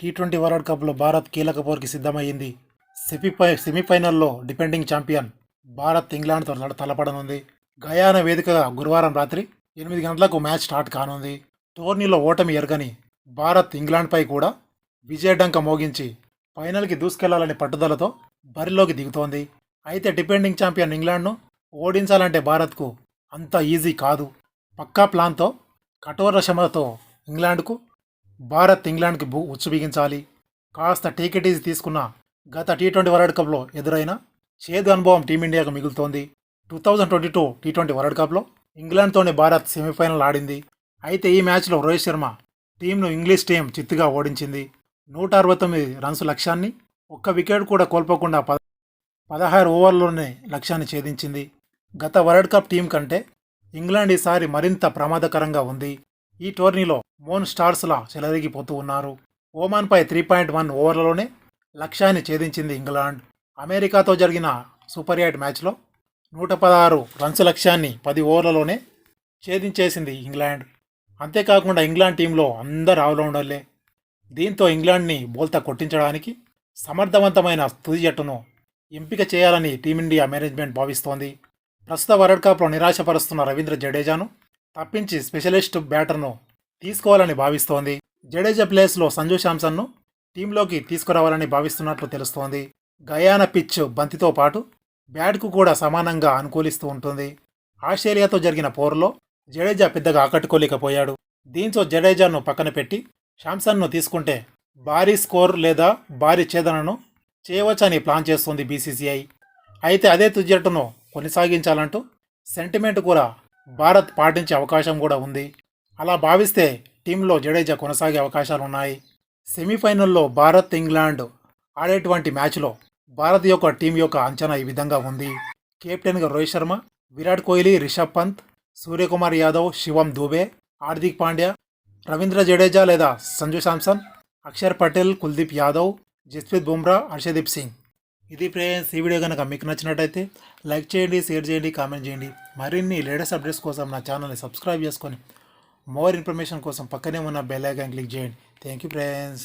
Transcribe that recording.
Tea twenty world కప్లో భారత్ కీలక పోరుకి సిద్ధమైంది సెమీఫై సెమీఫైనల్లో డిపెండింగ్ ఛాంపియన్ భారత్ ఇంగ్లాండ్తో తలపడనుంది. గయాన వేదికగా గురువారం రాత్రి ఎనిమిది గంటలకు మ్యాచ్ స్టార్ట్ కానుంది. టోర్నీలో ఓటమి ఎరగని భారత్ ఇంగ్లాండ్పై కూడా విజయడంక మోగించి ఫైనల్కి దూసుకెళ్ళాలనే పట్టుదలతో బరిలోకి దిగుతోంది. అయితే డిపెండింగ్ ఛాంపియన్ ఇంగ్లాండ్ను ఓడించాలంటే భారత్కు అంత ఈజీ కాదు. పక్కా ప్లాన్తో కఠోర శ్రమతో ఇంగ్లాండ్కు భారత్ ఇంగ్లాండ్కి బు ఉచ్చు బిగించాలి కాస్త టీకెటీస్ తీసుకున్న గత టీ ట్వంటీ వరల్డ్ కప్లో ఎదురైన చేదు అనుభవం టీమిండియాకు మిగులుతోంది. Two thousand twenty two T twenty World కప్లో ఇంగ్లాండ్తోనే భారత్ సెమీఫైనల్ ఆడింది. అయితే ఈ మ్యాచ్లో రోహిత్ శర్మ టీంను ఇంగ్లీష్ టీం చిత్తుగా ఓడించింది. నూట అరవై తొమ్మిది రన్స్ లక్ష్యాన్ని ఒక్క వికెట్ కూడా కోల్పోకుండా పద పదహారు ఓవర్లోనే లక్ష్యాన్ని ఛేదించింది. గత వరల్డ్ కప్ టీం కంటే ఇంగ్లాండ్ ఈసారి మరింత ప్రమాదకరంగా ఉంది. ఈ టోర్నీలో మోన్ స్టార్స్లా చెలరిగిపోతూ ఉన్నారు. ఓమాన్పై త్రీ పాయింట్ వన్ ఓవర్లలోనే లక్ష్యాన్ని ఛేదించింది ఇంగ్లాండ్. అమెరికాతో జరిగిన సూపర్ ఎయిట్ మ్యాచ్లో నూట పదహారు రన్స్ లక్ష్యాన్ని పది ఓవర్లలోనే ఛేదించేసింది ఇంగ్లాండ్. అంతేకాకుండా ఇంగ్లాండ్ టీంలో అందరు ఆల్రౌండర్లే. దీంతో ఇంగ్లాండ్ని బోల్తా కొట్టించడానికి సమర్థవంతమైన తుది జట్టును ఎంపిక చేయాలని టీమిండియా మేనేజ్మెంట్ భావిస్తోంది. ప్రస్తుత వరల్డ్ కప్లో నిరాశపరుస్తున్న రవీంద్ర జడేజాను తప్పించి స్పెషలిస్ట్ బ్యాటర్ను తీసుకోవాలని భావిస్తోంది. జడేజా ప్లేస్లో సంజు శాంసన్ను టీంలోకి తీసుకురావాలని భావిస్తున్నట్లు తెలుస్తోంది. గయాన పిచ్ బంతితో పాటు బ్యాట్కు కూడా సమానంగా అనుకూలిస్తూ ఉంటుంది. ఆస్ట్రేలియాతో జరిగిన పోరులో జడేజా పెద్దగా ఆకట్టుకోలేకపోయాడు. దీంతో జడేజాను పక్కన పెట్టి శాంసన్ను తీసుకుంటే భారీ స్కోర్ లేదా భారీ ఛేదనను చేయవచ్చని ప్లాన్ చేస్తోంది బీసీసీఐ. అయితే అదే తుజ్జట్టును కొనసాగించాలంటూ సెంటిమెంట్ కూడా భారత్ పాటించే అవకాశం కూడా ఉంది. అలా భావిస్తే టీంలో జడేజా కొనసాగే అవకాశాలు ఉన్నాయి. సెమీఫైనల్లో భారత్ ఇంగ్లాండ్ ఆడేటువంటి మ్యాచ్లో భారత్ యొక్క టీం యొక్క అంచనా ఈ విధంగా ఉంది. కెప్టెన్గా రోహిత్ శర్మ విరాట్ కోహ్లీ రిషబ్ పంత్ సూర్యకుమార్ యాదవ్ శివం దూబే హార్దిక్ పాండ్యా రవీంద్ర జడేజా లేదా సంజు శాంసన్ అక్షర్ పటేల్ కుల్దీప్ యాదవ్ జస్ప్రీత్ బుమ్రా హర్షదీప్ సింగ్. ఇది ఫ్రెండ్స్ ఈ వీడియో కనుక మీకు నచ్చినట్టయితే లైక్ చేయండి షేర్ చేయండి కామెంట్ చేయండి. మరిన్ని లేటెస్ట్ అప్డేట్స్ కోసం నా ఛానల్ని సబ్స్క్రైబ్ చేసుకొని మోర్ ఇన్ఫర్మేషన్ కోసం పక్కనే ఉన్న బెల్ ఐకాన్ క్లిక్ చేయండి. Thank you friends.